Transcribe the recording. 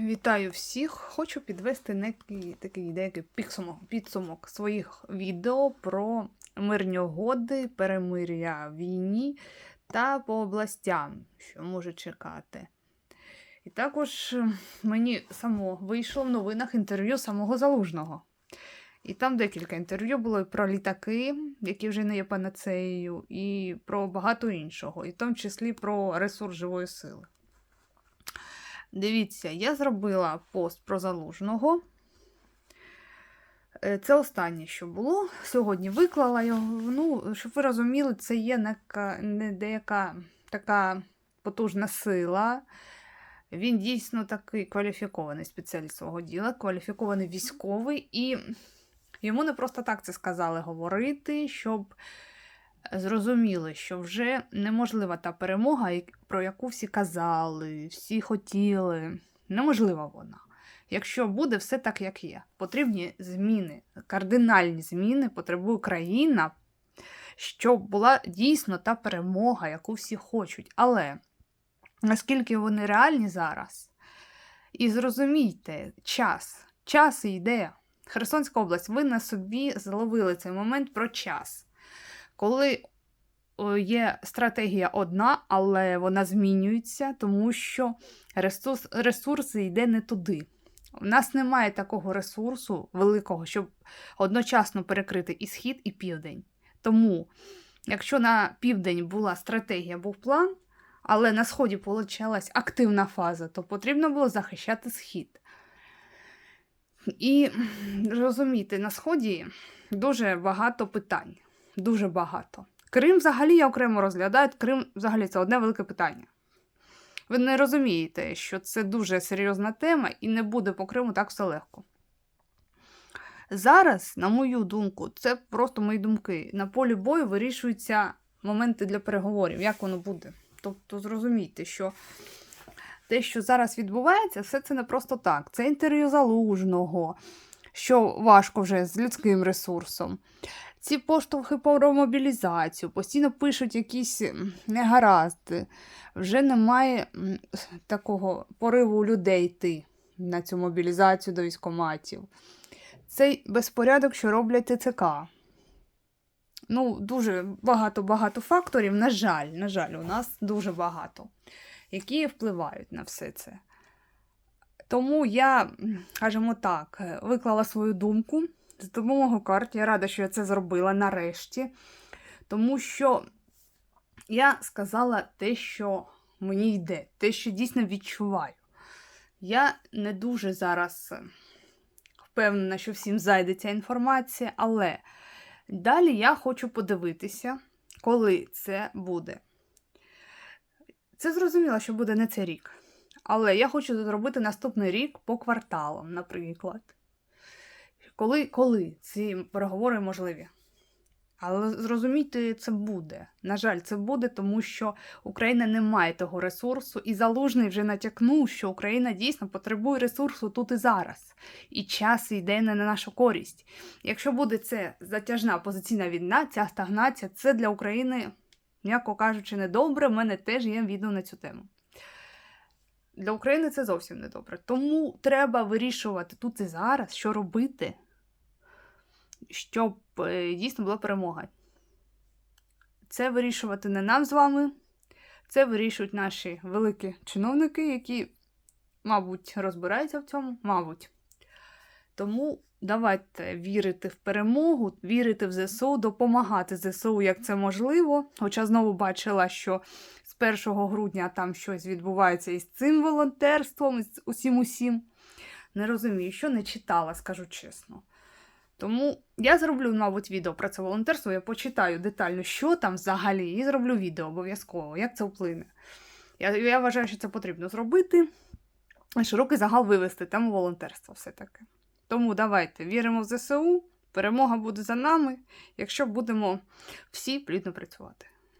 Вітаю всіх! Хочу підвести некий такий деякий підсумок, підсумок своїх відео про мирні угоди, перемир'я війні та по областям, що може чекати. І також мені само вийшло в новинах інтерв'ю самого Залужного. І там декілька інтерв'ю було і про літаки, які вже не є панацеєю, і про багато іншого, і в тому числі про ресурс живої сили. Дивіться, я зробила пост про залужного. Е, Це останнє, що було. Сьогодні виклала його. Ну, щоб ви розуміли, це є не деяка така потужна сила. Він дійсно такий кваліфікований спеціаліст свого діла, кваліфікований військовий, і йому не просто так це сказали говорити, щоб зрозуміли, що вже неможлива та перемога, про яку всі казали, всі хотіли. Неможлива вона. Якщо буде все так, як є. Потрібні зміни, кардинальні зміни потребує країна, щоб була дійсно та перемога, яку всі хочуть. Але наскільки вони реальні зараз? І зрозумійте, час, час йде. Херсонська область, ви на собі зловили цей момент про час коли є стратегія одна, але вона змінюється, тому що ресурс, ресурси йде не туди. У нас немає такого ресурсу великого, щоб одночасно перекрити і схід, і південь. Тому, якщо на південь була стратегія, був план, але на сході почалась активна фаза, то потрібно було захищати схід. І розумієте, на сході дуже багато питань дуже багато. Крим взагалі я окремо розглядаю. Крим взагалі це одне велике питання. Ви не розумієте, що це дуже серйозна тема і не буде по Криму так все легко. Зараз, на мою думку, це просто мої думки. На полі бою вирішуються моменти для переговорів, як воно буде. Тобто зрозумійте, що те, що зараз відбувається, все це не просто так. Це інтерв'ю залужного, що важко вже з людським ресурсом ці поштовхи про мобілізацію, постійно пишуть якісь негаразди. Вже немає такого пориву людей йти на цю мобілізацію до військоматів. Цей безпорядок, що роблять ТЦК. Ну, дуже багато-багато факторів, на жаль, на жаль, у нас дуже багато, які впливають на все це. Тому я, скажімо так, е, виклала свою думку з допомогою карт. Я рада, що я це зробила нарешті. Тому що я сказала те, що мені йде, те, що дійсно відчуваю. Я не дуже зараз е, впевнена, що всім зайде ця інформація, але далі я хочу подивитися, коли це буде. Це зрозуміло, що буде не цей рік. Але я хочу зробити наступний рік по кварталам, наприклад. Коли, коли ці переговори можливі? Але зрозумійте, це буде. На жаль, це буде, тому що Україна не має того ресурсу, і Залужний вже натякнув, що Україна дійсно потребує ресурсу тут і зараз. І час йде не на нашу користь. Якщо буде це затяжна позиційна війна, ця стагнація, це для України, м'яко кажучи, недобре. У мене теж є відео на цю тему. Для України це зовсім недобре. Тому треба вирішувати тут і зараз, що робити, щоб е, дійсно була перемога. Це вирішувати не нам з вами, це вирішують наші великі чиновники, які, мабуть, розбираються в цьому, мабуть. Тому давайте вірити в перемогу, вірити в ЗСУ, допомагати ЗСУ, як це можливо. Хоча знову бачила, що з 1 грудня там щось відбувається із цим волонтерством, з усім усім. Не розумію, що не читала, скажу чесно. Тому я зроблю, мабуть, відео про це волонтерство, я почитаю детально, що там взагалі, і зроблю відео обов'язково, як це вплине. Я, я вважаю, що це потрібно зробити. Широкий загал вивести тему волонтерства все-таки. Тому давайте віримо в ЗСУ, перемога буде за нами, якщо будемо всі плідно працювати.